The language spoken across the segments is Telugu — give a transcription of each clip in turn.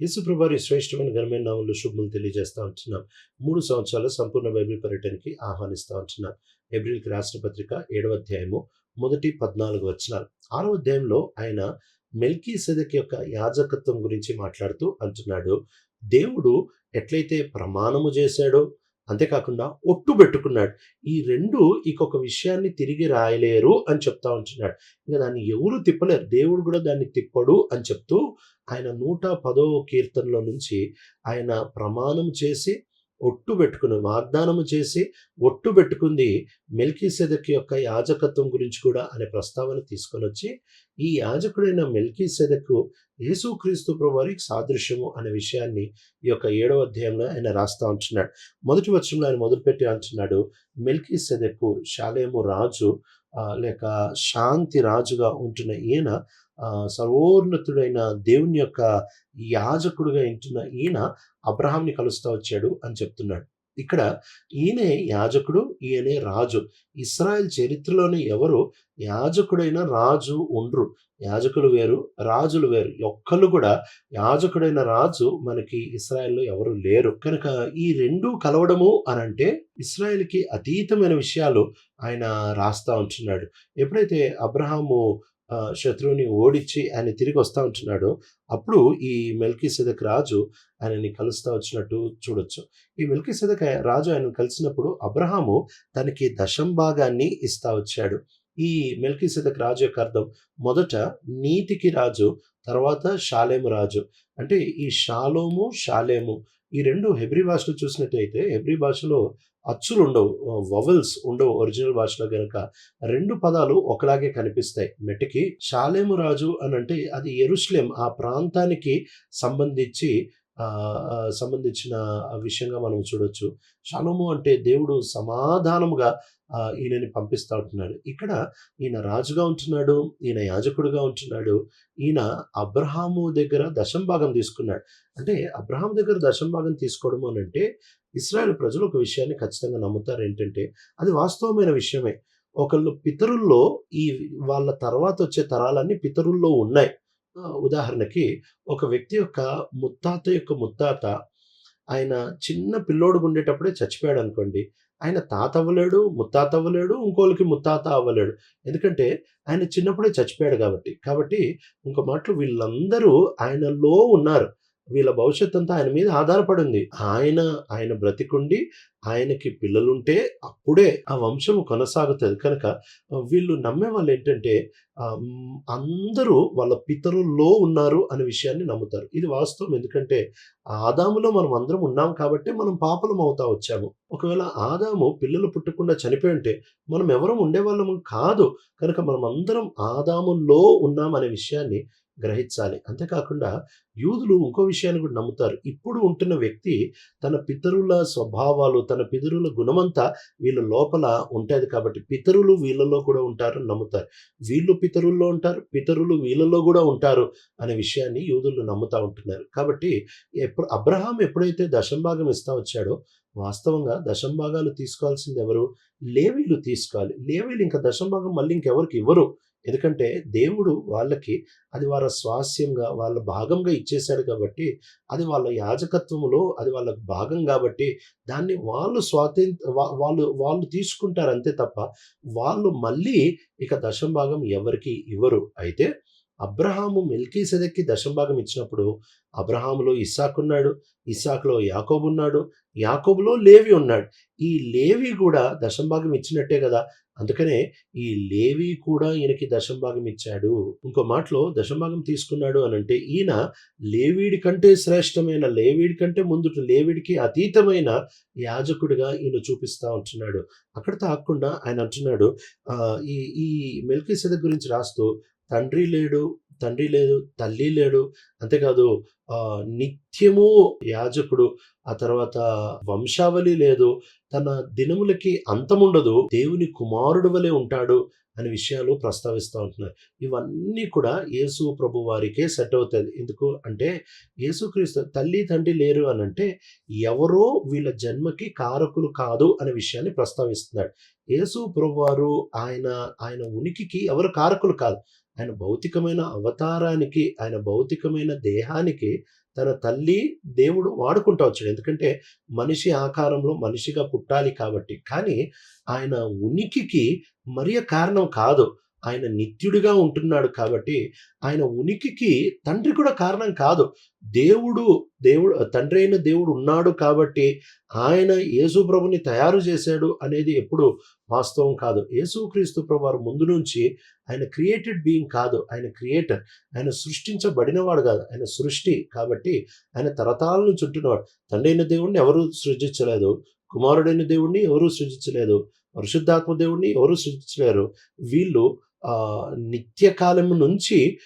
యేసుప్రభారి శ్రేష్టమైన ఘనమైన నామంలో శుభములు తెలియజేస్తా ఉంటున్నాం. మూడు సంవత్సరాల సంపూర్ణ బైబిల్ పర్యటనకి ఆహ్వానిస్తూ ఉంటున్నాం. ఏప్రిల్కి రాష్ట్ర పత్రిక ఏడవ అధ్యాయము మొదటి పద్నాలుగు వచనాలు. ఆరవ అధ్యాయంలో ఆయన మెల్కీ సెదక్ యొక్క యాజకత్వం గురించి మాట్లాడుతూ అంటున్నాడు. దేవుడు ఎట్లయితే ప్రమాణము చేశాడో అంతేకాకుండా ఒట్టు పెట్టుకున్నాడు. ఈ రెండు ఇంకొక విషయాన్ని తిరిగి రాయలేరు అని చెప్తా ఉంటున్నాడు. ఇంకా దాన్ని ఎవరు తిప్పలేరు. దేవుడు కూడా దాన్ని తిప్పడు అని చెప్తూ ఆయన నూట పదో కీర్తనలో నుంచి ఆయన ప్రమాణం చేసి ఒట్టు పెట్టుకుని వాగ్దానము చేసి ఒట్టు పెట్టుకుంది మెల్కీ సెదక్ యొక్క యాజకత్వం గురించి కూడా అనే ప్రస్తావన తీసుకొని వచ్చి ఈ యాజకుడైన మెల్కీ సెదకు యేసుక్రీస్తు ప్రభువారికి సాదృశ్యము అనే విషయాన్ని ఈ యొక్క ఏడవ అధ్యాయంలో ఆయన రాస్తా ఉంటున్నాడు. మొదటి వచ్చంలో ఆయన మొదలుపెట్టి అంటున్నాడు మెల్కీ సెదకు శాలేము రాజు లేక శాంతి రాజుగా ఉంటున్న ఈయన సర్వోన్నతుడైన దేవుని యొక్క యాజకుడుగా ఇంటున్న ఈయన అబ్రహాంని కలుస్తూ వచ్చాడు అని చెప్తున్నాడు. ఇక్కడ ఈయనే యాజకుడు ఈయనే రాజు. ఇస్రాయెల్ చరిత్రలోనే ఎవరు యాజకుడైన రాజు ఉండ్రు. యాజకులు వేరు రాజులు వేరు. ఒక్కళ్ళు కూడా యాజకుడైన రాజు మనకి ఇస్రాయెల్లో ఎవరు లేరు. కనుక ఈ రెండు కలవడము అని అంటే ఇస్రాయెల్కి అతీతమైన విషయాలు ఆయన రాస్తా ఉంటున్నాడు. ఎప్పుడైతే అబ్రహాము శత్రువుని ఓడించి ఆయన తిరిగి వస్తా ఉంటున్నాడు అప్పుడు ఈ మెల్కీ సెదక్ రాజు ఆయనని కలుస్తా వచ్చినట్టు చూడొచ్చు. ఈ మెల్కీ సెదక్ రాజు ఆయన కలిసినప్పుడు అబ్రహాము తనకి దశం భాగాన్ని ఇస్తా వచ్చాడు. ఈ మెల్కీ సెదక్ రాజు యొక్క అర్థం మొదట నీతికి రాజు తర్వాత షాలేము రాజు. అంటే ఈ షాలోము షాలేము ఈ రెండు హెబ్రి భాషలో చూసినట్టయితే హెబ్రి భాషలో అచ్చులు ఉండవు వవల్స్ ఉండవు ఒరిజినల్ భాషలో కనుక రెండు పదాలు ఒకలాగే కనిపిస్తాయి. మెటికి షాలేము రాజు అని అంటే అది ఎరుస్లేం ఆ ప్రాంతానికి సంబంధించి సంబంధించిన విషయంగా మనం చూడొచ్చు. షాలోము అంటే దేవుడు సమాధానముగా ఈయనని పంపిస్తా ఉంటున్నాడు. ఇక్కడ ఈయన రాజుగా ఉంటున్నాడు ఈయన యాజకుడుగా ఉంటున్నాడు ఈయన అబ్రహాము దగ్గర దశం భాగం తీసుకున్నాడు. అంటే అబ్రహాం దగ్గర దశం భాగం తీసుకోవడం అని అంటే ఇస్రాయల్ ప్రజలు ఒక విషయాన్ని ఖచ్చితంగా నమ్ముతారు ఏంటంటే అది వాస్తవమైన విషయమే. ఒకళ్ళు పితరుల్లో ఈ వాళ్ళ తర్వాత వచ్చే తరాలన్నీ పితరుల్లో ఉన్నాయి. ఉదాహరణకి ఒక వ్యక్తి యొక్క ముత్తాత యొక్క ముత్తాత ఆయన చిన్న పిల్లోడు ఉండేటప్పుడే చచ్చిపోయాడు అనుకోండి. ఆయన తాత అవ్వలేడు ముత్తాత అవ్వలేడు ఇంకోళ్ళకి ముత్తాత అవ్వలేడు. ఎందుకంటే ఆయన చిన్నప్పుడే చచ్చిపోయాడు కాబట్టి. కాబట్టి ఇంకో మాటలు వీళ్ళందరూ ఆయనలో ఉన్నారు. వీళ్ళ భవిష్యత్ అంతా ఆయన మీద ఆధారపడి ఉంది ఆయన ఆయన బ్రతికుండి ఆయనకి పిల్లలుంటే అప్పుడే ఆ వంశం కొనసాగుతుంది. కనుక వీళ్ళు నమ్మే వాళ్ళు ఏంటంటే అందరూ వాళ్ళ పితరుల్లో ఉన్నారు అనే విషయాన్ని నమ్ముతారు. ఇది వాస్తవం. ఎందుకంటే ఆదాములో మనం అందరం ఉన్నాం కాబట్టి మనం పాపలం అవుతా వచ్చాము. ఒకవేళ ఆదాము పిల్లలు పుట్టకుండా చనిపోయి ఉంటే మనం ఎవరం ఉండేవాళ్ళము కాదు. కనుక మనం అందరం ఆదాముల్లో ఉన్నాం అనే విషయాన్ని గ్రహించాలి. అంతేకాకుండా యూదులు ఇంకో విషయాన్ని కూడా నమ్ముతారు. ఇప్పుడు ఉంటున్న వ్యక్తి తన పితరుల స్వభావాలు తన పితరుల గుణమంతా వీళ్ళ లోపల ఉంటుంది కాబట్టి పితరులు వీళ్ళలో కూడా ఉంటారని నమ్ముతారు. వీళ్ళు పితరుల్లో ఉంటారు పితరులు వీళ్ళలో కూడా ఉంటారు అనే విషయాన్ని యూదులు నమ్ముతా ఉంటున్నారు. కాబట్టి ఎప్పుడు అబ్రహాం ఎప్పుడైతే దశంభాగం ఇస్తా వచ్చాడో వాస్తవంగా దశంభాగాలు తీసుకోవాల్సింది ఎవరు? లేవీలు తీసుకోవాలి. లేవీలు ఇంకా దశంభాగం మళ్ళీ ఇంకెవరికి ఇవ్వరు. ఎందుకంటే దేవుడు వాళ్ళకి అది వాళ్ళ స్వాస్యంగా వాళ్ళ భాగంగా ఇచ్చేశాడు కాబట్టి అది వాళ్ళ యాజకత్వంలో అది వాళ్ళ భాగం కాబట్టి దాన్ని వాళ్ళు స్వాతంత్ర వాళ్ళు వాళ్ళు తీసుకుంటారు అంతే తప్ప వాళ్ళు మళ్ళీ ఇక దశం భాగం ఎవరికి ఇవ్వరు. అయితే అబ్రహాము మెల్కీ సెదక్కి దశంభాగం ఇచ్చినప్పుడు అబ్రహాములో ఇస్సాకున్నాడు ఇస్సాకులో యాకోబు ఉన్నాడు యాకోబులో లేవి ఉన్నాడు. ఈ లేవి కూడా దశం భాగం ఇచ్చినట్టే కదా? అందుకనే ఈ లేవి కూడా ఈయనకి దశం భాగం ఇచ్చాడు. ఇంకో మాటలో దశం భాగం తీసుకున్నాడు అని అంటే ఈయన లేవీడి కంటే శ్రేష్టమైన లేవీడి కంటే ముందుట లేవీడికి అతీతమైన యాజకుడిగా ఈయన చూపిస్తా ఉంటున్నాడు. అక్కడ తాకుండా ఆయన అంటున్నాడు ఈ ఈ మెల్కీ గురించి రాస్తూ తండ్రి లేడు తండ్రి లేదు తల్లి లేడు. అంతేకాదు ఆ, నిత్యము యాజకుడు ఆ తర్వాత వంశావళి లేదు. తన దినములకి అంతముండదు. దేవుని కుమారుడు వలె ఉంటాడు అనే విషయాలు ప్రస్తావిస్తూ ఉంటున్నారు ఇవన్నీ కూడా యేసు ప్రభు వారికే సెట్ అవుతుంది ఎందుకు అంటే యేసుక్రీస్తు తల్లి తండ్రి లేరు అని అంటే ఎవరో వీళ్ళ జన్మకి కారకులు కాదు అనే విషయాన్ని ప్రస్తావిస్తున్నాడు. యేసు ప్రభు వారు ఆయన ఆయన ఉనికికి ఎవరు కారకులు కాదు. ఆయన భౌతికమైన అవతారానికి ఆయన భౌతికమైన దేహానికి తన తల్లి దేవుడు వాడుకుంటా వచ్చాడు. ఎందుకంటే మనిషి ఆకారంలో మనిషిగా పుట్టాలి కాబట్టి. కానీ ఆయన ఉనికికి మరియ కారణం కాదు. ఆయన నిత్యుడిగా ఉంటున్నాడు కాబట్టి ఆయన ఉనికికి తండ్రి కూడా కారణం కాదు. దేవుడు దేవుడు తండ్రి అయిన దేవుడు ఉన్నాడు కాబట్టి ఆయన యేసు ప్రభుని తయారు చేశాడు అనేది ఎప్పుడు వాస్తవం కాదు. యేసుక్రీస్తు ప్రభు ముందు నుంచి ఆయన క్రియేటెడ్ బీయింగ్ కాదు. ఆయన క్రియేటర్. ఆయన సృష్టించబడినవాడు కాదు. ఆయన సృష్టి కాబట్టి ఆయన తరతాలను నుంచి ఉంటున్నవాడు తండ్రి అయిన దేవుడిని ఎవరు సృజించలేదు. కుమారుడైన దేవుడిని ఎవరూ సృజించలేదు. పరిశుద్ధాత్మ దేవుడిని ఎవరు సృజించలేరు. వీళ్ళు నిత్యకాలం నుంచి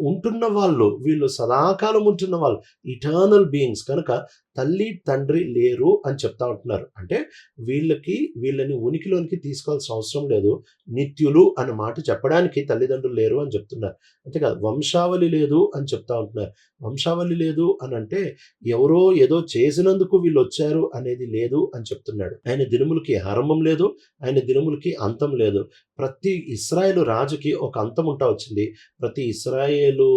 ఉంటున్న వాళ్ళు వీళ్ళు సదాకాలం ఉంటున్న వాళ్ళు ఇటర్నల్ బీయింగ్స్ కనుక తల్లి తండ్రి లేరు అని చెప్తా ఉంటున్నారు. అంటే వీళ్ళకి వీళ్ళని ఉనికిలోనికి తీసుకోవాల్సిన అవసరం లేదు. నిత్యులు అనే మాట చెప్పడానికి తల్లిదండ్రులు లేరు అని చెప్తున్నారు. అంతేకాదు వంశావళి లేదు అని చెప్తా ఉంటున్నారు. వంశావళి లేదు అని అంటే ఎవరో ఏదో చేసినందుకు వీళ్ళు వచ్చారు అనేది లేదు అని చెప్తున్నాడు. ఆయన దినములకి ఆరంభం లేదు ఆయన దినములకి అంతం లేదు. ప్రతి ఇస్రాయేల్ రాజుకి ఒక అంతం ఉంటా వచ్చింది. ప్రతి ఇస్రాయేలు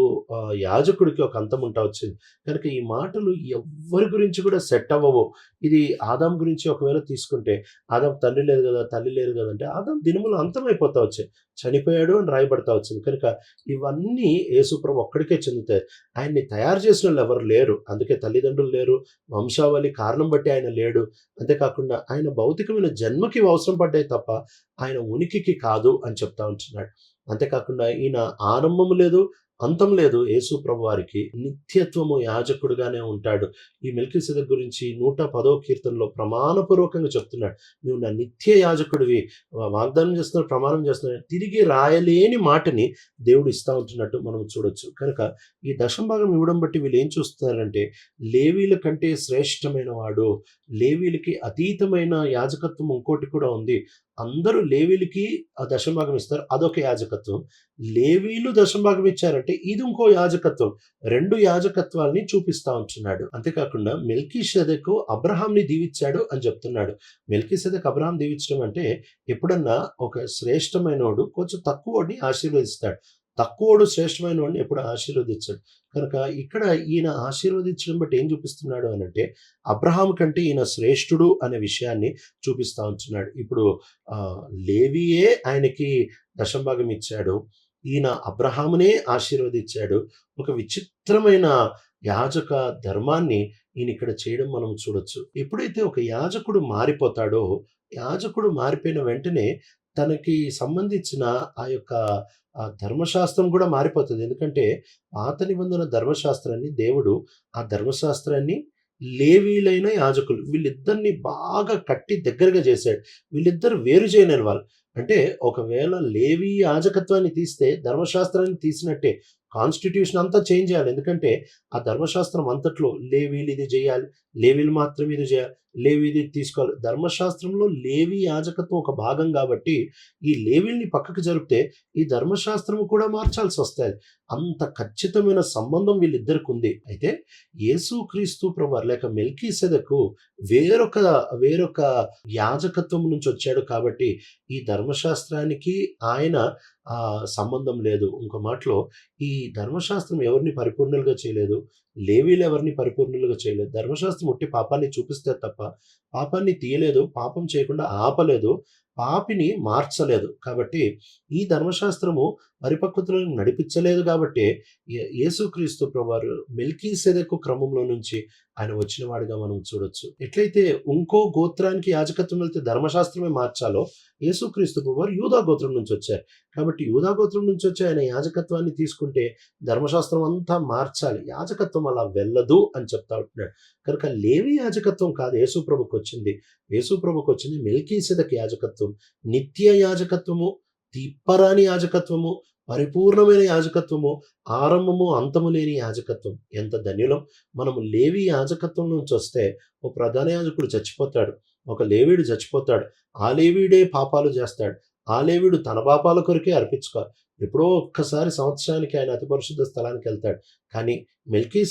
యాజకుడికి ఒక అంతం ఉంటా వచ్చింది. కనుక ఈ మాటలు ఎవ్వరి గురించి కూడా సెట్ అవ్వవు. ఇది ఆదాం గురించి ఒకవేళ తీసుకుంటే ఆదాం తండ్రి లేదు కదా తల్లి లేదు కదా అంటే ఆదాం దినములు అంతమైపోతా వచ్చాయి. చనిపోయాడు అని రాయబడతా వచ్చింది. కనుక ఇవన్నీ యేసుప్రభు ఒక్కడికే చెందుతాయి. ఆయన్ని తయారు చేసిన వాళ్ళు ఎవరు లేరు. అందుకే తల్లిదండ్రులు లేరు. వంశావళి కారణం బట్టి ఆయన లేడు. అంతేకాకుండా ఆయన భౌతికమైన జన్మకి అవసరం పడ్డాయి తప్ప ఆయన ఉనికికి కాదు అని చెప్తా ఉంటున్నాడు. అంతేకాకుండా ఈయన ఆరంభం లేదు అంతం లేదు. యేసు ప్రభు వారికి నిత్యత్వము యాజకుడుగానే ఉంటాడు. ఈ మెల్కిసెద గురించి నూట పదో కీర్తనలో ప్రమాణపూర్వకంగా చెప్తున్నాడు. నువ్వు నా నిత్య యాజకుడివి. వాగ్దానం చేస్తున్నాడు ప్రమాణం చేస్తున్నావు తిరిగి రాయలేని మాటని దేవుడు ఇస్తా ఉంటున్నట్టు మనం చూడొచ్చు. కనుక ఈ దశం భాగం ఇవ్వడం బట్టి వీళ్ళు ఏం చూస్తున్నారంటే లేవీల కంటే శ్రేష్టమైన వాడు లేవీలకి అతీతమైన యాజకత్వం ఇంకోటి కూడా ఉంది. అందరూ లేవీలకి ఆ దశంభాగం ఇస్తారు. అదొక యాజకత్వం. లేవీలు దశంభాగం ఇచ్చారంటే ఇది ఇంకో యాజకత్వం. రెండు యాజకత్వాల్ని చూపిస్తా ఉంటున్నాడు. అంతేకాకుండా మెల్కీ షెదకు అబ్రహాంని దీవించాడు అని చెప్తున్నాడు. మెల్కీ సెదక్ అబ్రహాం దీవించడం అంటే ఎప్పుడన్నా ఒక శ్రేష్టమైనవాడు కొంచెం తక్కువని ఆశీర్వదిస్తాడు. తక్కువడు శ్రేష్టమైన వాడిని ఎప్పుడు ఆశీర్వదించాడు. కనుక ఇక్కడ ఈయన ఆశీర్వదించడం బట్టి ఏం చూపిస్తున్నాడు అని అంటే అబ్రహాం కంటే ఈయన శ్రేష్ఠుడు అనే విషయాన్ని చూపిస్తా ఉంటున్నాడు. ఇప్పుడు లేవియే ఆయనకి దశంభాగం ఇచ్చాడు. ఈయన అబ్రహామునే ఆశీర్వదించాడు. ఒక విచిత్రమైన యాజక ధర్మాన్ని ఈయన ఇక్కడ చేయడం మనం చూడొచ్చు. ఎప్పుడైతే ఒక యాజకుడు మారిపోతాడో యాజకుడు మారిపోయిన వెంటనే తనకి సంబంధించిన ఆ యొక్క ధర్మశాస్త్రం కూడా మారిపోతుంది. ఎందుకంటే పాత నిబంధన ధర్మశాస్త్రాన్ని దేవుడు ఆ ధర్మశాస్త్రాన్ని లేవీలైన యాజకులు. వీళ్ళిద్దరిని బాగా కట్టి దగ్గరగా చేశాడు. వీళ్ళిద్దరు వేరు చేయలేని వాళ్ళు అంటే ఒకవేళ లేవి యాజకత్వాన్ని తీస్తే ధర్మశాస్త్రాన్ని తీసినట్టే కాన్స్టిట్యూషన్ అంతా చేంజ్ చేయాలి. ఎందుకంటే ఆ ధర్మశాస్త్రం అంతట్లో లేవీలు ఇది చేయాలి లేవీలు మాత్రం ఇది చేయాలి. లేవి ఇది తీసుకోవాలి. ధర్మశాస్త్రంలో లేవి యాజకత్వం ఒక భాగం కాబట్టి ఈ లేవీల్ని పక్కకు జరిపితే ఈ ధర్మశాస్త్రం కూడా మార్చాల్సి వస్తుంది అంత ఖచ్చితమైన సంబంధం వీళ్ళిద్దరికి ఉంది. అయితే యేసుక్రీస్తు ప్రభు లేక మెల్కీ సెదకు వేరొక వేరొక యాజకత్వం నుంచి వచ్చాడు కాబట్టి ఈ ధర్మశాస్త్రానికి ఆయన ఆ సంబంధం లేదు. ఇంకో మాటలో ఈ ధర్మశాస్త్రం ఎవరిని పరిపూర్ణులుగా చేయలేదు? లేవీలు ఎవరిని పరిపూర్ణులుగా చేయలేదు? ధర్మశాస్త్రం ఒట్టి పాపాన్ని చూపిస్తే తప్ప పాపాన్ని తీయలేదు పాపం చేయకుండా ఆపలేదు పాపిని మార్చలేదు. కాబట్టి ఈ ధర్మశాస్త్రము పరిపక్వతలను నడిపించలేదు కాబట్టి యేసుక్రీస్తు ప్రభువారు మెల్కీ సెదకు క్రమంలో నుంచి ఆయన వచ్చిన వాడిగా మనం చూడొచ్చు. ఎట్లయితే ఇంకో గోత్రానికి యాజకత్వం వెళ్తే ధర్మశాస్త్రమే మార్చాలో యేసుక్రీస్తు ప్రభువారు యూదా గోత్రం నుంచి వచ్చారు. కాబట్టి యూదా గోత్రం నుంచి వచ్చి ఆయన యాజకత్వాన్ని తీసుకుంటే ధర్మశాస్త్రం అంతా మార్చాలి. యాజకత్వం అలా వెళ్ళదు అని చెప్తా ఉంటున్నాడు. కనుక లేవి యాజకత్వం కాదు యేసు ప్రభుకి వచ్చింది. యేసు ప్రభుకి వచ్చింది మెల్కీ సెదక్ యాజకత్వం నిత్య యాజకత్వము తిప్పరాని యాజకత్వము పరిపూర్ణమైన యాజకత్వము ఆరంభము అంతము లేని యాజకత్వం. ఎంత ధన్యులం. మనము లేవి యాజకత్వం నుంచి వస్తే ఓ ప్రధాన యాజకుడు చచ్చిపోతాడు. ఒక లేవీడు చచ్చిపోతాడు. ఆ లేవీడే పాపాలు చేస్తాడు. ఆ లేవీడు తన పాపాల కొరకే అర్పించుకోవాలి. ఎప్పుడో ఒక్కసారి సంవత్సరానికి ఆయన అతి పరిశుద్ధ స్థలానికి వెళ్తాడు. కానీ మెల్కీ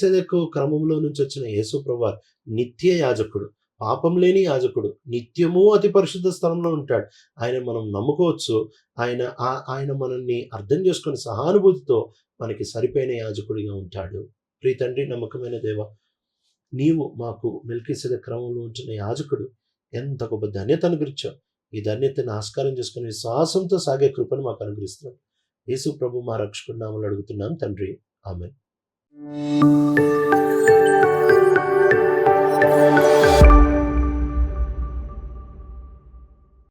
క్రమంలో నుంచి వచ్చిన యేసు ప్రభు నిత్య యాజకుడు. పాపం లేని యాజకుడు నిత్యము అతి పరిశుద్ధ స్థలంలో ఉంటాడు. ఆయన మనం నమ్ముకోవచ్చు. ఆయన ఆ- ఆయన మనల్ని అర్థం చేసుకుని సహానుభూతితో మనకి సరిపోయిన యాజకుడిగా ఉంటాడు. ప్రీ తండ్రి నమ్మకమైన దేవ నీవు మాకు మెల్కిసెద క్రమంలో ఉంచిన యాజకుడు. ఎంత గొప్ప ధన్యత అనుగ్రహించావు. ఈ ధన్యతను ఆస్కారం చేసుకుని విశ్వాసంతో సాగే కృపను మాకు అనుగ్రహిస్తున్నాం యేసు ప్రభు మా రక్షకుడు నామలు అడుగుతున్నాం తండ్రి. ఆమె